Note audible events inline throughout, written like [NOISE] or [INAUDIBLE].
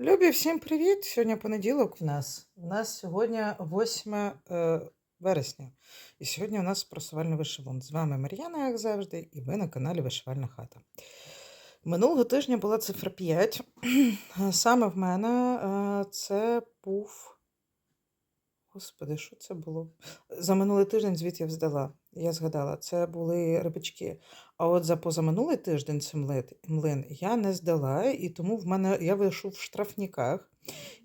Любі, всім привіт! Сьогодні понеділок в нас. У нас сьогодні 8 е, вересня. І сьогодні у нас просувальний вишивун. З вами Мар'яна, як завжди, і ви на каналі Вишивальна хата. Минулого тижня була цифра 5. [CLEARS THROAT] Саме в мене е, це був. Господи, що це було? За минулий тиждень звіт я вздала. Я згадала, це були рибачки. А от за позаминулий тиждень млин я не здала, і тому в мене я вийшов в штрафниках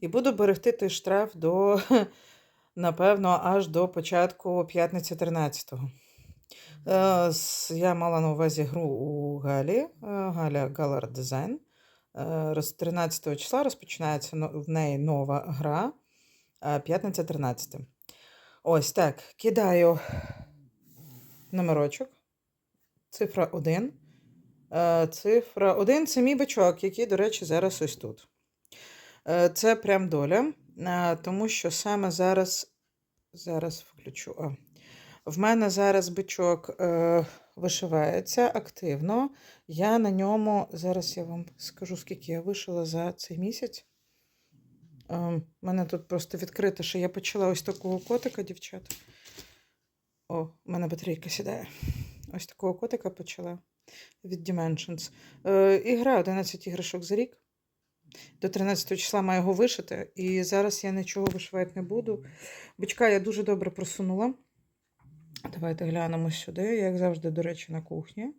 і буду берегти той штраф до, [LAUGHS] напевно, аж до початку п'ятниці 13-го. Е, Я мала на увазі гру у Галі, е, Галя Галар Дизайн. Роз- 13 числа розпочинається в неї нова гра. Е, П'ятниця 13. Ось так. Кидаю номерочок. Цифра 1. Е, Цифра 1 це мій бичок, який, до речі, зараз ось тут. Е, Це прям доля, тому що саме зараз. Зараз включу. А. В мене зараз бичок е, вишивається активно. Я на ньому, зараз я вам скажу, скільки я вишила за цей місяць. Мене тут просто відкрито, що я почала ось такого котика, дівчата. О, у мене батарейка сідає. Ось такого котика почала від Dimensions. Е, ігра 11 іграшок за рік. До 13 числа маю його вишити, і зараз я нічого вишивати не буду. Бичка я дуже добре просунула. Давайте глянемо сюди. Як завжди, до речі, на кухні.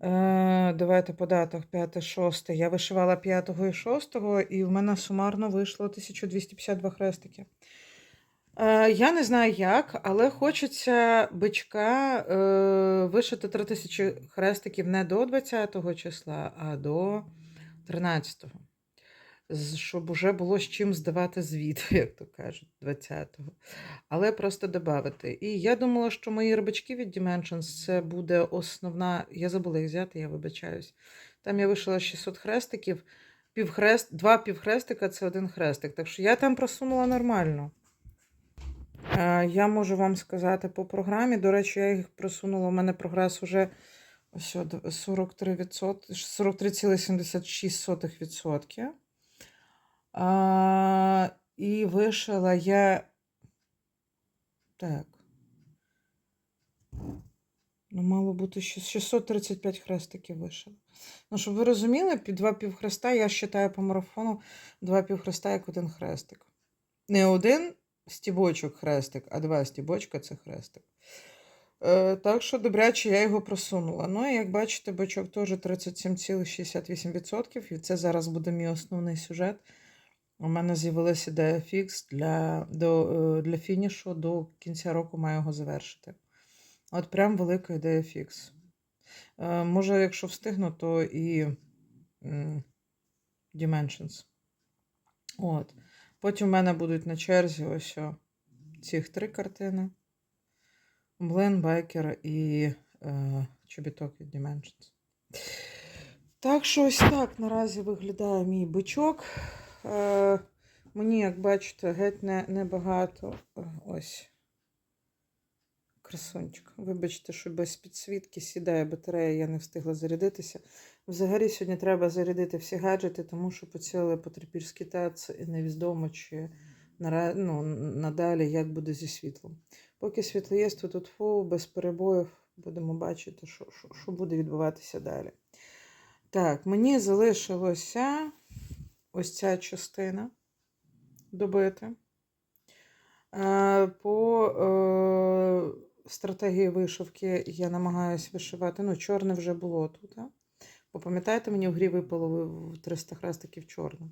Е, давайте по датах 5, 6. Я вишивала 5 і 6, і в мене сумарно вийшло 1252 хрестики. Е, я не знаю як, але хочеться бичка е, вишити 3000 хрестиків не до 20 числа, а до 13-го. З- Щоб уже було з чим здавати звіт, [LAUGHS] як то кажуть, 20-го. Але просто додати. І я думала, що мої рибачки від Dimensions це буде основна. Я забула їх взяти, я вибачаюсь. Там я вишила 600 хрестиків, півхрест, два півхрестика це один хрестик. Так що я там просунула нормально. Е, Я можу вам сказати по програмі. До речі, я їх просунула. У мене прогрес уже ось от 43%, 43,76%. А, і вишила я. Так. Ну, мало бути 635 хрестиків вишила. Ну, щоб ви розуміли, під два півхреста я вважаю по марафону два півхреста як один хрестик. Не один стібочок хрестик, а два стібочка це хрестик. Е, так що добряче я його просунула. Ну, і як бачите, бачок теж 37,68%. І це зараз буде мій основний сюжет. У мене з'явилася ідея фікс для, до, е, для фінішу до кінця року маю його завершити. От прям велика ідея фікс. Е, може, якщо встигну, то і Dimensions. От. Потім в мене будуть на черзі ось цих три картини. Млин, Байкер і е, чобіток від Dimensions. Так що ось так наразі виглядає мій бичок. Е, мені, як бачите, геть не, небагато. Ось. Красунчик. Вибачте, що без підсвітки сідає батарея, я не встигла зарядитися. Взагалі сьогодні треба зарядити всі гаджети, тому що поцілили по трипільський ТЕЦ і невідомо, чи ну, надалі як буде зі світлом. Поки світло є, то тут фу, без перебоїв будемо бачити, що, що, що буде відбуватися далі. Так, мені залишилося ось ця частина добити. Е, По е, стратегії вишивки я намагаюся вишивати. Ну, чорне вже було тут. Бо пам'ятаєте, мені в грі випало в- в 300 хрестиків чорне.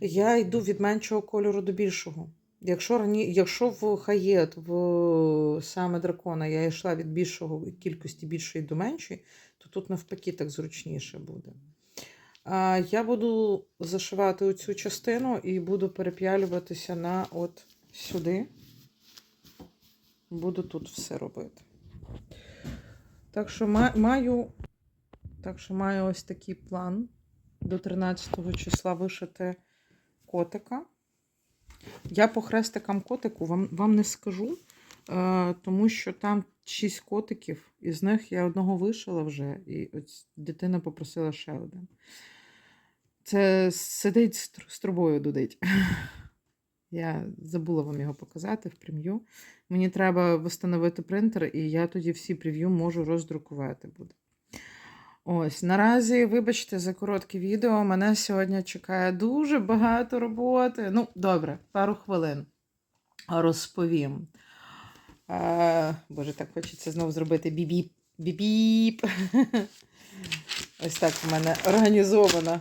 Я йду від меншого кольору до більшого. Якщо, рані... Якщо в хаєт, в саме дракона, я йшла від більшого кількості більшої до меншої, то тут навпаки так зручніше буде. Я буду зашивати оцю частину і буду переп'ялюватися на от сюди. Буду тут все робити. Так що маю, так що маю ось такий план до 13 числа вишити котика. Я по хрестикам котику вам, вам не скажу, е, тому що там 6 котиків, із них я одного вишила вже, і ось дитина попросила ще один. Це сидить з трубою дудить. [LAUGHS] Я забула вам його показати в прев'ю. Мені треба встановити принтер, і я тоді всі прев'ю можу роздрукувати буде. Ось, наразі, вибачте за коротке відео. Мене сьогодні чекає дуже багато роботи. Ну, добре, пару хвилин розповім. А, боже, так хочеться знову зробити бібіп. Бібіп. [LAUGHS] Ось так в мене організована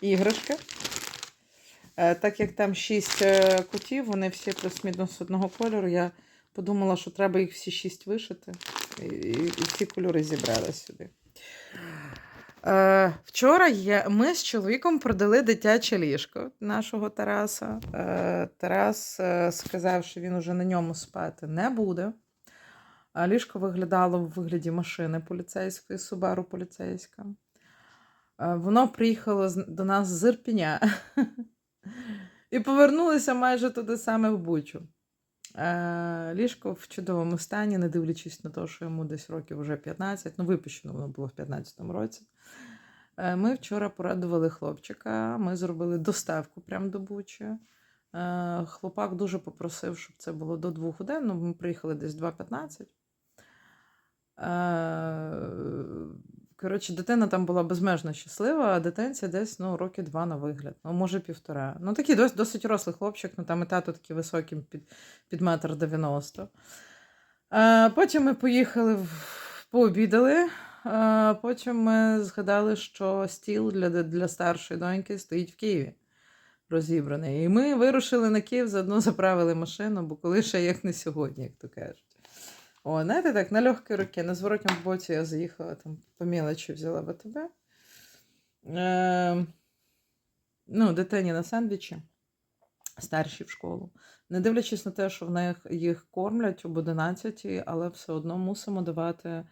іграшка. Е, Так як там шість е, котів, вони всі плюс-мінус одного кольору, я подумала, що треба їх всі шість вишити. І, всі кольори зібрали сюди. Е, вчора ми з чоловіком продали дитяче ліжко нашого Тараса. Тарас сказав, що він уже на ньому спати не буде. Ліжко виглядало в вигляді машини поліцейської, Субару поліцейська. Е, Воно приїхало до нас з Ірпіня [LAUGHS] і повернулося майже туди саме в Бучу. Е, Ліжко в чудовому стані, не дивлячись на те, що йому десь років вже 15, ну випущено воно було в 15-му році. Е, Ми вчора порадували хлопчика, ми зробили доставку прямо до Бучі. Хлопак дуже попросив, щоб це було до двох годин. Ну, ми приїхали десь 2.15. Коротше, дитина там була безмежно щаслива, а дитинці десь ну, роки два на вигляд, ну, може півтора. Ну, такий досить, досить рослий хлопчик, ну там і тато такий високий під, під метр дев'яносто. Е, Потім ми поїхали, в- пообідали. Е, Потім ми згадали, що стіл для, для старшої доньки стоїть в Києві розібраний. І ми вирушили на Київ, заодно заправили машину, бо коли ще як не сьогодні, як то кажуть. О, знаєте, так, на легкій руці, на зворотньому боці я заїхала там по мілочі взяла ВТБ. Е, ну, дитині на сендвічі, старші в школу. Не дивлячись на те, що в них їх кормлять об 11, але все одно мусимо давати е,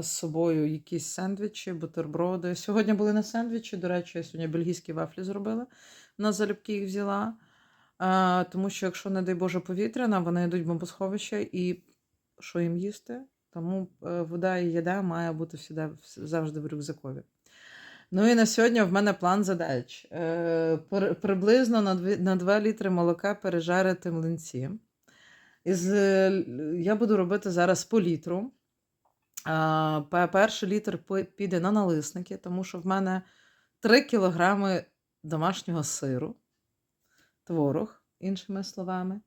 з собою якісь сендвічі, бутерброди. Сьогодні були на сендвічі, до речі, я сьогодні бельгійські вафлі зробила, на залюбки їх взяла. Е, тому що, якщо, не дай Боже, повітряна, вони йдуть в бомбосховище і що їм їсти. Тому е, вода і їда має бути всіда, завжди в рюкзакові. Ну і на сьогодні в мене план задач. Е, приблизно на 2, на 2 літри молока пережарити млинці. Е, я буду робити зараз по літру. Перший літр піде на налисники, тому що в мене 3 кілограми домашнього сиру, творог, іншими словами.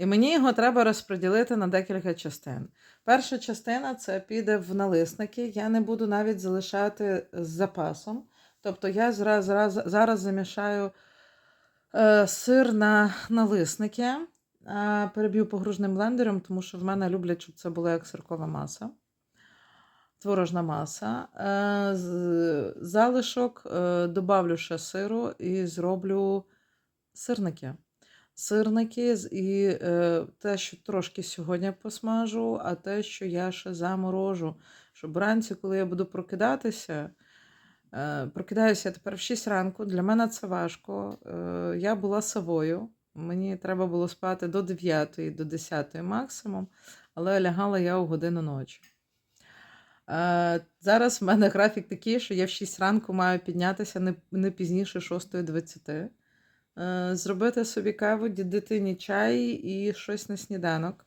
І мені його треба розподілити на декілька частин. Перша частина це піде в налисники. Я не буду навіть залишати з запасом. Тобто я зараз, зараз, зараз замішаю е, сир на налисники, е, переб'ю погружним блендером, тому що в мене люблять, щоб це була як сиркова маса. Творожна маса. Е, з- залишок е, добавлю ще сиру і зроблю сирники сирники і е, те, що трошки сьогодні посмажу, а те, що я ще заморожу. Щоб вранці, коли я буду прокидатися, е, прокидаюся я тепер в 6 ранку. Для мене це важко. Е, я була совою. Мені треба було спати до 9, до 10 максимум, але лягала я у годину ночі. Е, зараз в мене графік такий, що я в 6 ранку маю піднятися не, не пізніше 6.20 е, зробити собі каву, дитині чай і щось на сніданок.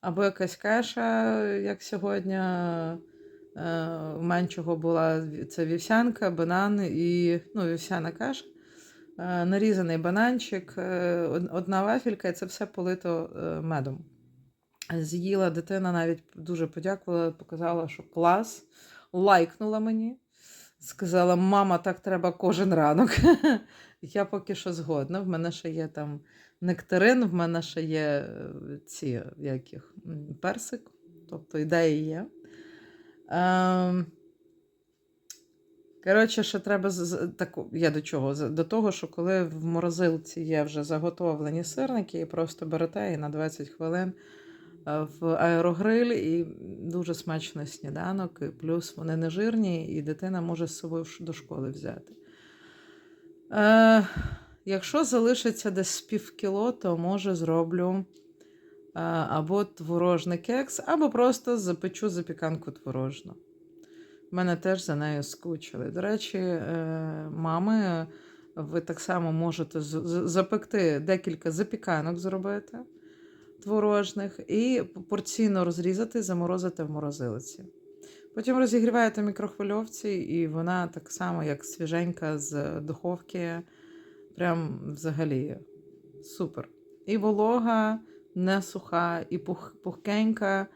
Або якась каша, як сьогодні. е, У меншого була це вівсянка, банан і ну, вівсяна каша. Е, Нарізаний бананчик, е, одна вафелька, і це все полито е, медом. З'їла дитина, навіть дуже подякувала, показала, що клас, лайкнула мені. Сказала, мама, так треба кожен ранок. [LAUGHS] Я поки що згодна. В мене ще є там нектарин, в мене ще є е, ці як їх, м, персик, тобто ідеї є. Ем, Коротше, ще треба з- я до чого? До того, що коли в морозилці є вже заготовлені сирники, і просто берете і на 20 хвилин е, в аерогриль, і дуже смачний сніданок, і плюс вони не жирні, і дитина може з собою до школи взяти. Е, якщо залишиться десь півкіло, то може зроблю е, або творожний кекс, або просто запечу запіканку творожну. мене теж за нею скучили. До речі, е, мами, ви так само можете запекти декілька запіканок зробити творожних і порційно розрізати, заморозити в морозилиці. Потім розігріваєте мікрохвильовці, і вона так само, як свіженька з духовки. Прям взагалі супер. І волога, не суха, і пух, пухкенька.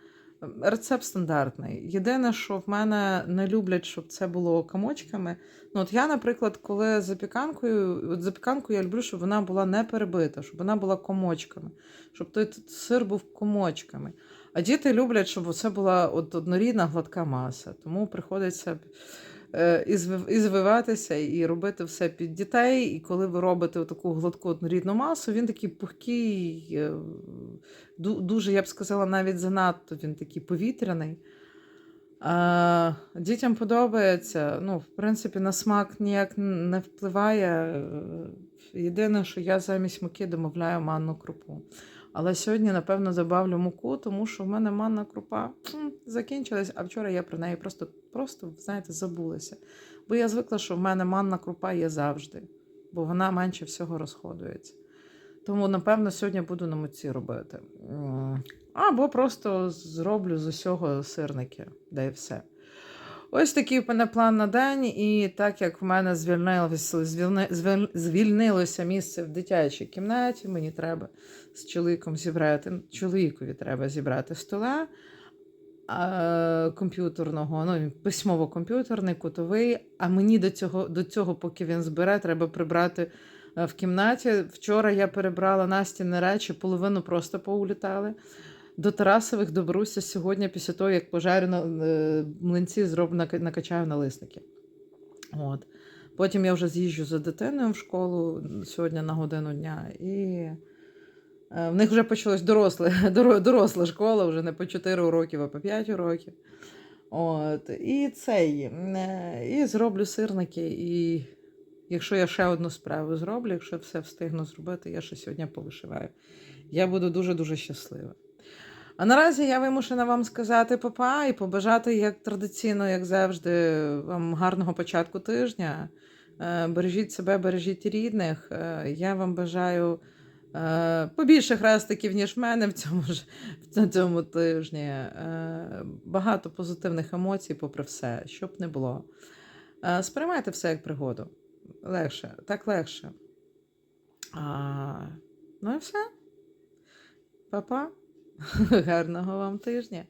Рецепт стандартний. Єдине, що в мене не люблять, щоб це було комочками. Ну, от я, наприклад, коли запіканкою, от запіканку я люблю, щоб вона була не перебита, щоб вона була комочками, щоб той сир був комочками. А діти люблять, щоб це була от однорідна гладка маса. Тому приходиться е, і звиватися, і робити все під дітей. І коли ви робите таку гладку однорідну масу, він такий пухкий, е, дуже, я б сказала, навіть занадто він такий повітряний. А, дітям подобається. Ну, в принципі, на смак ніяк не впливає. Е, Єдине, що я замість муки домовляю манну крупу. Але сьогодні, напевно, добавлю муку, тому що в мене манна крупа закінчилась, а вчора я про неї просто, просто знаєте, забулася. Бо я звикла, що в мене манна крупа є завжди, бо вона менше всього розходується. Тому, напевно, сьогодні буду на муці робити. Або просто зроблю з усього сирники, де і все. Ось такий в мене план на день, і так як в мене звільнилося, звільнилося місце в дитячій кімнаті, мені треба з чоловіком зібрати, чоловікові треба зібрати стола комп'ютерного, ну, письмово-комп'ютерний, кутовий, а мені до цього, до цього, поки він збере, треба прибрати е, в кімнаті. Вчора я перебрала Настіни речі, половину просто поулітали. До Тарасових доберуся сьогодні, після того, як пожарю на е, млинці, зроблю нака- накачаю налисники. От. Потім я вже з'їжджу за дитиною в школу сьогодні на годину дня. І е, в них вже почалась доросла, [LAUGHS] доросла школа, вже не по 4 уроки, а по 5 уроків. От. І цей. е, І зроблю сирники. І якщо я ще одну справу зроблю, якщо все встигну зробити, я ще сьогодні повишиваю. Я буду дуже-дуже щаслива. А наразі я вимушена вам сказати папа і побажати, як традиційно, як завжди, вам гарного початку тижня. Е, Бережіть себе, бережіть рідних. Е, Я вам бажаю е, побільше хрестиків, ніж в мене в цьому ж в цьому тижні. Багато позитивних емоцій, попри все, щоб не було. Сприймайте все як пригоду. Легше, так легше. А, ну і все. Па-па. Гарного вам тижня.